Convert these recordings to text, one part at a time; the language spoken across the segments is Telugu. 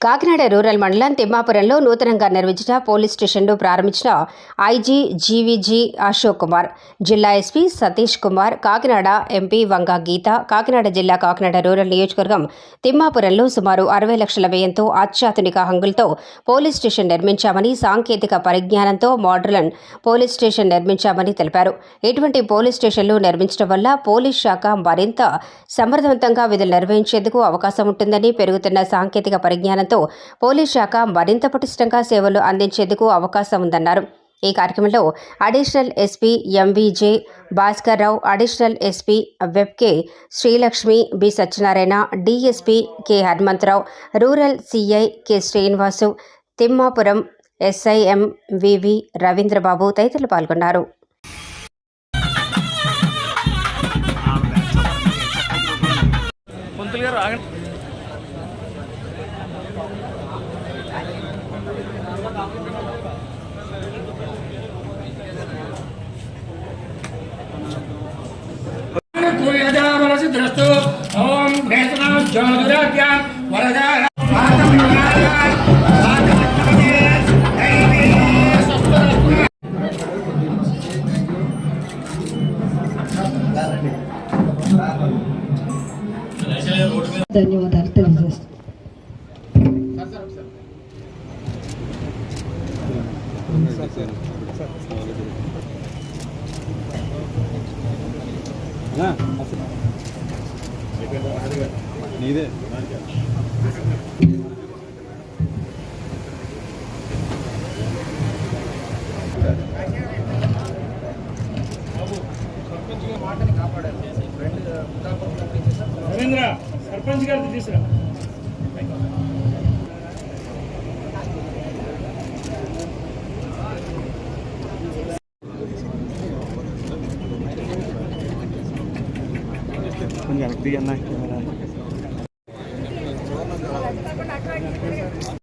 కాకినాడ రూరల్ మండలం తిమ్మాపురంలో నూతనంగా నిర్మించిన పోలీస్ స్టేషన్ను ప్రారంభించిన ఐజీ జీవీజీ అశోక్ కుమార్ జిల్లా ఎస్పీ సతీష్ కుమార్ కాకినాడ ఎంపీ వంగా గీత కాకినాడ జిల్లా కాకినాడ రూరల్ నియోజకవర్గం తిమ్మాపురంలో సుమారు అరవై లక్షల వ్యయంతో అత్యాధునిక హంగులతో పోలీస్ స్టేషన్ నిర్మించామని సాంకేతిక పరిజ్ఞానంతో మోడ్రన్ పోలీస్ స్టేషన్ నిర్మించామని తెలిపారు. ఇటువంటి పోలీస్ స్టేషన్లు నిర్మించడం వల్ల పోలీస్ శాఖ మరింత సమర్థవంతంగా విధులు నిర్వహించేందుకు అవకాశం ఉంటుందని పెరుగుతున్న సాంకేతిక పరిజ్ఞానం పరిజ్ఞానంతో పోలీస్ శాఖ మరింత పటిష్టంగా సేవలు అందించేందుకు అవకాశం ఉందన్నారు. ఈ కార్యక్రమంలో additional SP MVJ Bhaskar Rao additional SP వెబ్కే Srilakshmi B Satyanarayana DSP K Hanumantharao rural CI K Srinivasu Timmapuram SI M VV Ravindrababu తదితరులు పాల్గొన్నారు. గారు ఆగండి ద్రస్తు ఓం వేతన జ్యోతిరాజ్య వరద ధన్యవాదాలు తెలియజేస్తాను నీదే. రవీంద్ర సర్పంచ్ గారిని తీసుకురా.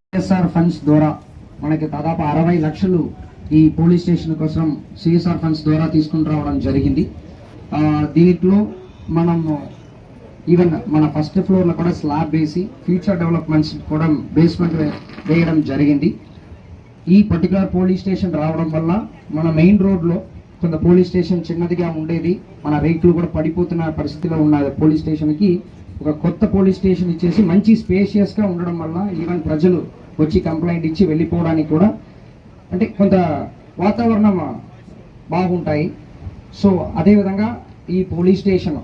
సిఎస్ఆర్ ఫండ్స్ ద్వారా మనకి దాదాపు అరవై లక్షలు ఈ పోలీస్ స్టేషన్ కోసం సిఎస్ఆర్ ఫండ్స్ ద్వారా తీసుకుని రావడం జరిగింది. దీంట్లో మనం ఈవెన్ మన ఫస్ట్ ఫ్లోర్లో కూడా స్లాబ్ వేసి ఫ్యూచర్ డెవలప్మెంట్స్ కూడా బేస్మెంట్ వేయడం జరిగింది. ఈ పర్టికులర్ పోలీస్ స్టేషన్ రావడం వల్ల మన మెయిన్ రోడ్లో కొంత పోలీస్ స్టేషన్ చిన్నదిగా ఉండేది. మన రేట్లు కూడా పడిపోతున్న పరిస్థితిలో ఉన్న పోలీస్ స్టేషన్కి ఒక కొత్త పోలీస్ స్టేషన్ ఇచ్చేసి మంచి స్పేషియస్గా ఉండడం వల్ల ఈవెన్ ప్రజలు వచ్చి కంప్లైంట్ ఇచ్చి వెళ్ళిపోవడానికి కూడా అంటే కొంత వాతావరణం బాగుంటాయి. సో అదేవిధంగా ఈ పోలీస్ స్టేషన్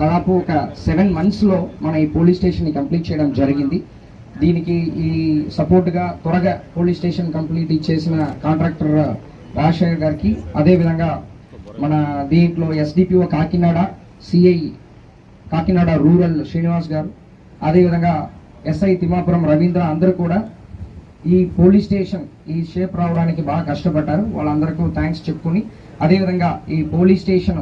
దాదాపు ఒక సెవెన్ మంత్స్లో మన ఈ పోలీస్ స్టేషన్ని కంప్లీట్ చేయడం జరిగింది. దీనికి ఈ సపోర్ట్గా త్వరగా పోలీస్ స్టేషన్ కంప్లీట్ చేసిన కాంట్రాక్టర్ రాజశేఖర్ గారికి. అదేవిధంగా మన దీంట్లో SDPO Kakinada CI Kakinada rural Srinivas గారు. అదేవిధంగా ఎస్ఐ తిమాపురం రవీంద్ర అందరూ కూడా ఈ పోలీస్ స్టేషన్ ఈ షేప్ రావడానికి బాగా కష్టపడ్డారు. వాళ్ళందరికీ థ్యాంక్స్ చెప్పుకొని అదేవిధంగా ఈ పోలీస్ స్టేషన్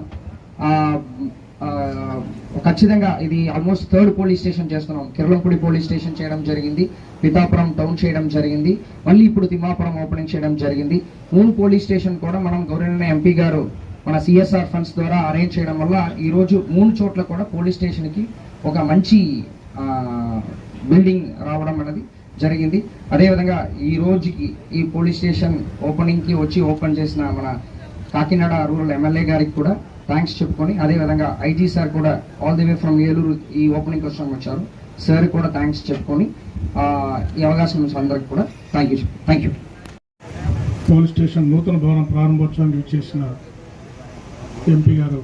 ఖచ్చితంగా ఇది ఆల్మోస్ట్ థర్డ్ పోలీస్ స్టేషన్ చేస్తున్నాం. కిరళంపూడి పోలీస్ స్టేషన్ చేయడం జరిగింది. పితాపురం టౌన్ చేయడం జరిగింది. మళ్ళీ ఇప్పుడు తిమ్మాపురం ఓపెనింగ్ చేయడం జరిగింది. మూడు పోలీస్ స్టేషన్ కూడా మనం గౌరవనీయ ఎంపీ గారు మన సిఎస్ఆర్ ఫండ్స్ ద్వారా అరేంజ్ చేయడం వల్ల ఈరోజు మూడు చోట్ల కూడా పోలీస్ స్టేషన్కి ఒక మంచి బిల్డింగ్ రావడం అనేది జరిగింది. అదేవిధంగా ఈ రోజుకి ఈ పోలీస్ స్టేషన్ ఓపెనింగ్కి వచ్చి ఓపెన్ చేసిన మన కాకినాడ రూరల్ ఎమ్మెల్యే గారికి కూడా థ్యాంక్స్ చెప్పుకొని అదేవిధంగా ఐజీ సార్ కూడా all the way from Eluru ఈ ఓపెనింగ్ కోసం వచ్చారు. సార్ కూడా థ్యాంక్స్ చెప్పుకొని ఈ అవకాశం అందరికి కూడా thank you thank you police station నూతన భవనం ప్రారంభోత్సవానికి ఇచ్చేసిన ఎంపీ గారు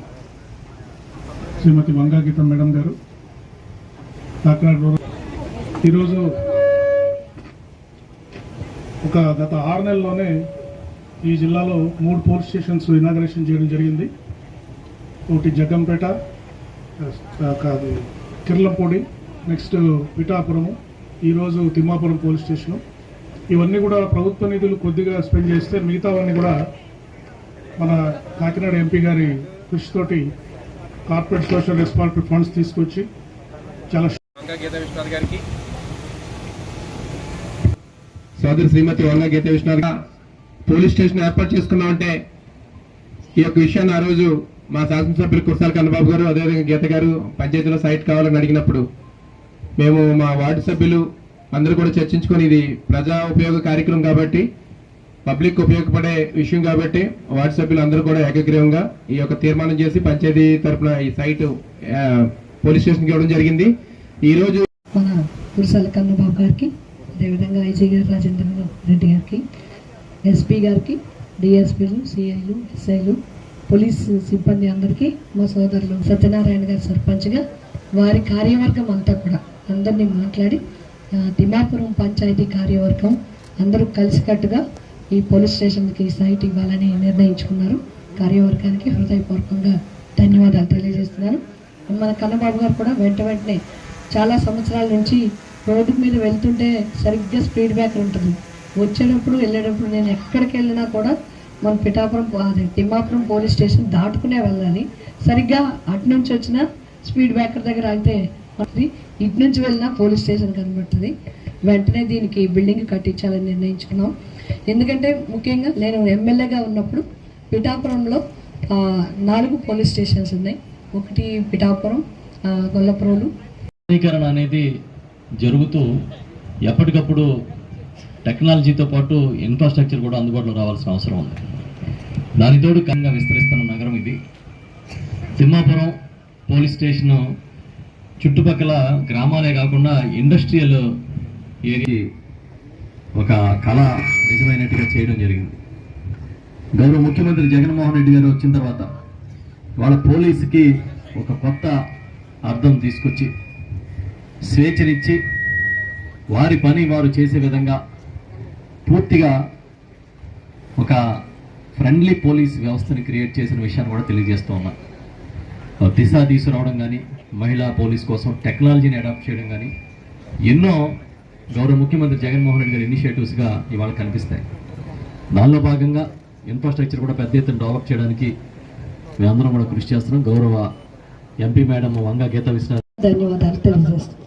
శ్రీమతి వంగా గీతం మేడం గారు కాకినాడ ఈరోజు ఒక గత ఆరు నెలల్లోనే ఈ జిల్లాలో మూడు పోలీస్ స్టేషన్స్ ఇనాగరేషన్ చేయడం జరిగింది. ఒకటి జగ్గంపేట కాదు కిర్లంపూడి నెక్స్ట్ పిఠాపురము ఈరోజు తిమ్మాపురం పోలీస్ స్టేషను. ఇవన్నీ కూడా ప్రభుత్వ నిధులు కొద్దిగా స్పెండ్ చేస్తే మిగతావన్నీ కూడా మన కాకినాడ ఎంపీ గారి కృషితోటి కార్పొరేట్ సోషల్ రెస్పాన్సిబిలిటీ ఫండ్స్ తీసుకొచ్చి చాలా గీత విశ్వనాథ్ గారికి. సోదరి శ్రీమతి వంగ గీత విష్ణు పోలీస్ స్టేషన్ ఏర్పాటు చేసుకున్నామంటే ఈ యొక్క విషయాన్ని ఆ రోజు మా శాసనసభ్యులు కుర్సాల కన్నబాబు గారు అదేవిధంగా గీత గారు పంచాయతీలో సైట్ కావాలని అడిగినప్పుడు మేము మా వార్డు సభ్యులు అందరూ కూడా చర్చించుకొని ఇది ప్రజా ఉపయోగ కార్యక్రమం కాబట్టి పబ్లిక్ ఉపయోగపడే విషయం కాబట్టి వార్డు సభ్యులు అందరూ కూడా ఏకగ్రీవంగా ఈ యొక్క తీర్మానం చేసి పంచాయతీ తరపున ఈ సైట్ పోలీస్ స్టేషన్కి ఇవ్వడం జరిగింది. ఈ రోజు మన కురసాల కన్నబాబు గారికి అదేవిధంగా ఐజీ గారు రాజేంద్ర రెడ్డి గారికి ఎస్పీ గారికి డిఎస్పీలు సిఐలు ఎస్ఐలు పోలీస్ సిబ్బంది అందరికీ మా సోదరులు సత్యనారాయణ గారు సర్పంచ్గా వారి కార్యవర్గం అంతా కూడా అందరినీ మాట్లాడి దిమాపురం తిమ్మాపురం పంచాయతీ కార్యవర్గం అందరూ కలిసికట్టుగా ఈ పోలీస్ స్టేషన్కి సైట్ ఇవ్వాలని నిర్ణయించుకున్నారు. కార్యవర్గానికి హృదయపూర్వకంగా ధన్యవాదాలు తెలియజేస్తున్నాను. మన కన్నబాబు గారు కూడా వెంట వెంటనే చాలా సంవత్సరాల నుంచి రోడ్డు మీద వెళ్తుంటే సరిగ్గా స్పీడ్ బ్రేకర్ ఉంటుంది. వచ్చేటప్పుడు వెళ్ళేటప్పుడు నేను ఎక్కడికి వెళ్ళినా కూడా మన పిఠాపురం అది తిమ్మాపురం పోలీస్ స్టేషన్ దాటుకునే వెళ్ళాలి. సరిగ్గా అటు నుంచి వచ్చిన స్పీడ్ బ్రేకర్ దగ్గర అయితే ఇటు నుంచి వెళ్ళినా పోలీస్ స్టేషన్ కనబడుతుంది. వెంటనే దీనికి బిల్డింగ్ కట్టించాలని నిర్ణయించుకున్నాం. ఎందుకంటే ముఖ్యంగా నేను ఎమ్మెల్యేగా ఉన్నప్పుడు పిఠాపురంలో నాలుగు పోలీస్ స్టేషన్స్ ఉన్నాయి. ఒకటి పిఠాపురం ఆ, గొల్లప్రోలు. అనేది జరుగుతూ ఎప్పటికప్పుడు టెక్నాలజీతో పాటు ఇన్ఫ్రాస్ట్రక్చర్ కూడా అందుబాటులో రావాల్సిన అవసరం ఉంది. దానితోడు కంగా విస్తరిస్తున్న నగరం ఇది. తిమ్మాపురం పోలీస్ స్టేషన్ చుట్టుపక్కల గ్రామాలే కాకుండా ఇండస్ట్రియల్ ఏరియా ఒక కళ నిజమైనట్టుగా చేయడం జరిగింది. గౌరవ ముఖ్యమంత్రి జగన్మోహన్ రెడ్డి గారు వచ్చిన తర్వాత వాళ్ళ పోలీసుకి ఒక కొత్త అర్థం తీసుకొచ్చి స్వేచ్ఛనిచ్చి వారి పని వారు చేసే విధంగా పూర్తిగా ఒక ఫ్రెండ్లీ పోలీస్ వ్యవస్థని క్రియేట్ చేసిన విషయాన్ని కూడా తెలియజేస్తూ ఉన్నా. దిశ తీసుకురావడం కానీ మహిళా పోలీస్ కోసం టెక్నాలజీని అడాప్ట్ చేయడం కానీ ఎన్నో గౌరవ ముఖ్యమంత్రి జగన్మోహన్ రెడ్డి గారి ఇనిషియేటివ్స్గా ఇవాళ కనిపిస్తాయి. దానిలో భాగంగా ఇన్ఫ్రాస్ట్రక్చర్ కూడా పెద్ద ఎత్తున డెవలప్ చేయడానికి మేమందరం కూడా కృషి చేస్తున్నాం. గౌరవ ఎంపీ మేడం వంగ గీత విశ్వనాథ్. ధన్యవాదాలు తెలియజేస్తాను